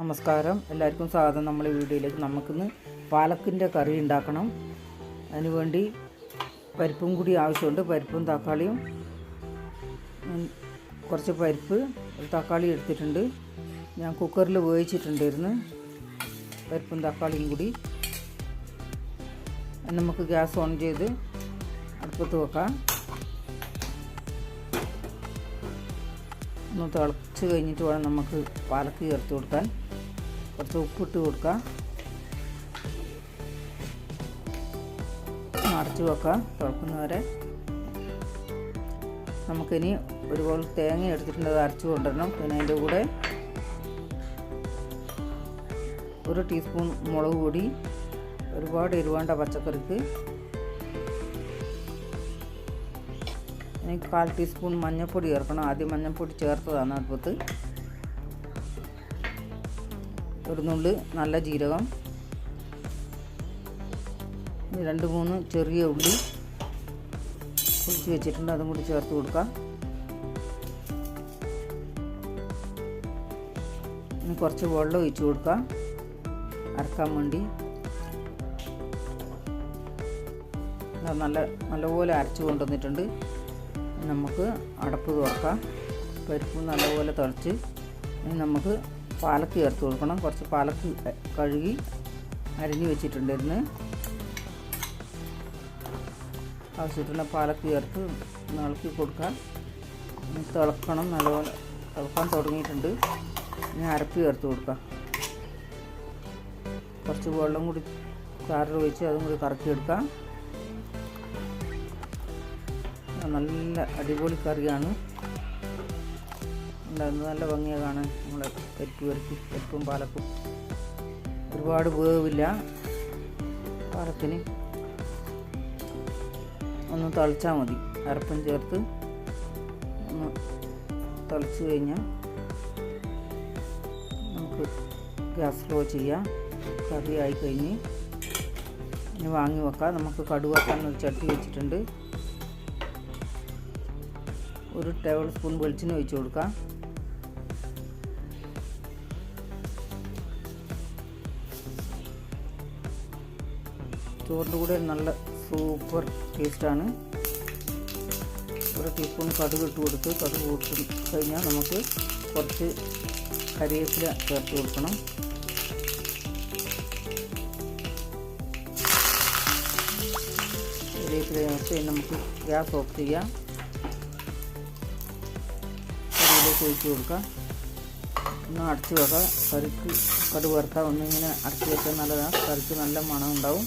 നമസ്കാരം. എല്ലാവർക്കും സ്വാഗതം. നമ്മളെ വീഡിയോയിലേക്ക് നമുക്കിന്ന് പാലക്കിന്റെ കറി ഉണ്ടാക്കണം. അതിനുവേണ്ടി പരിപ്പും കൂടി ആവശ്യമുണ്ട്. പരിപ്പും തക്കാളിയും കുറച്ച് പരിപ്പ് ഒരു തക്കാളി എടുത്തിട്ടുണ്ട്. ഞാൻ കുക്കറിൽ വേവിച്ചിട്ടുണ്ടായിരുന്നു. പരിപ്പും തക്കാളിയും കൂടി. നമുക്ക് ഗ്യാസ് ഓൺ ചെയ്ത് അടുപ്പത്ത് വെക്കാം. ഒന്ന് തിളച്ച് കഴിഞ്ഞിട്ട് വേണം നമുക്ക് പാലക്ക് ചേർത്ത് കൊടുക്കാൻ. കുറച്ച് ഉപ്പിട്ട് കൊടുക്കാം. മറച്ചു വെക്കാം തുറക്കുന്നവരെ നമുക്കിനി ഒരുപോലെ തേങ്ങ എടുത്തിട്ടുണ്ട് അത് അരച്ചു കൊണ്ടുവരണം. പിന്നെ അതിന്റെ കൂടെ ഒരു ടീസ്പൂൺ മുളക് പൊടി ഒരുപാട് എരിവേണ്ട പച്ചക്കറിക്ക്. കാൽ ടീസ്പൂൺ മഞ്ഞൾപ്പൊടി ചേർക്കണം. ആദ്യം മഞ്ഞൾപ്പൊടി ചേർത്തതാണ് അടുപ്പത്ത്. ഒരു നുള്ളി നല്ല ജീരകം. രണ്ട് മൂന്ന് ചെറിയ ഉള്ളി കുഴിച്ച് വെച്ചിട്ടുണ്ട്. അതും കൂടി ചേർത്ത് കൊടുക്കാം. ഇനി കുറച്ച് വെള്ളം ഒഴിച്ച് കൊടുക്കാം. അരക്കാൻ വേണ്ടി. നല്ല നല്ലപോലെ അരച്ച് കൊണ്ടുവന്നിട്ടുണ്ട്. നമുക്ക് അടപ്പ് തുറക്കാം. പരിപ്പ് നല്ലപോലെ തിളച്ച്. നമുക്ക് പാലക്ക് ചേർത്ത് കൊടുക്കണം. കുറച്ച് പാലക്ക് കഴുകി അരിഞ്ഞ് വെച്ചിട്ടുണ്ടായിരുന്നു. ആവശ്യത്തിനുള്ള പാലക്ക് ചേർത്ത് നളക്കി ഇളക്കി കൊടുക്കാം. ഇനി തിളക്കണം നല്ലപോലെ തിളക്കാൻ തുടങ്ങിയിട്ടുണ്ട്. ഇനി അരപ്പ് ചേർത്ത് കൊടുക്കാം. കുറച്ച് വെള്ളം കൂടി ചാറിൽ ഒഴിച്ച് അതും കൂടി കറക്കിയെടുക്കാം. നല്ല അടിപൊളി കറിയാണ്. ഉണ്ടാകുന്നത് നല്ല ഭംഗിയാണ് കാണാൻ. നമ്മളെ പരിപ്പ് പരിപ്പ് പരിപ്പും പാലക്കും. ഒരുപാട് വേവില്ല പാലത്തിന്. ഒന്ന് തളിച്ചാൽ മതി. അരപ്പും ചേർത്ത് ഒന്ന് തളിച്ച് കഴിഞ്ഞാൽ നമുക്ക് ഗ്യാസ് സ്ലോ ചെയ്യാം. കറി ആയി കഴിഞ്ഞ് ഇനി വാങ്ങി വെക്കാം. നമുക്ക് കടുവാക്കാൻ ഒരു ചട്ടി വെച്ചിട്ടുണ്ട്. ഒരു ടേബിൾ സ്പൂൺ വെളിച്ചെണ്ണ ഒഴിച്ച് കൊടുക്കാം. ചോറിന്റെ കൂടെ നല്ല സൂപ്പർ ടേസ്റ്റാണ്. ഒരു ടീസ്പൂൺ കടുക് ഇട്ട് കൊടുത്ത് കടുക് കൊടുത്ത് കഴിഞ്ഞാൽ നമുക്ക് കുറച്ച് കരിവേപ്പില ചേർത്ത് കൊടുക്കണം. കരിവേപ്പില ചേർത്ത് നമുക്ക് ഗ്യാസ് ഓഫ് ചെയ്യാം. കറിയിലേക്ക് ഒഴിച്ച് കൊടുക്കാം. ഒന്ന് അടച്ച് വെക്കാം. കറിക്ക് കടുക് വറുക്കാം ഒന്നിങ്ങനെ അടച്ച് വെച്ചാൽ നല്ലതാണ്. കറിക്ക് നല്ല മണം ഉണ്ടാവും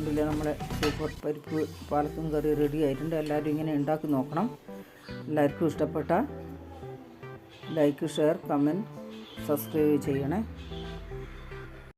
കണ്ടില്ലേ നമ്മുടെ സൂപ്പർ പരിപ്പ് പാലക്കും കറി റെഡി ആയിട്ടുണ്ട്. എല്ലാവരും ഇങ്ങനെ ഉണ്ടാക്കി നോക്കണം. എല്ലാവർക്കും ഇഷ്ടപ്പെട്ട ലൈക്ക് ഷെയർ കമന്റ് സബ്സ്ക്രൈബ് ചെയ്യണേ.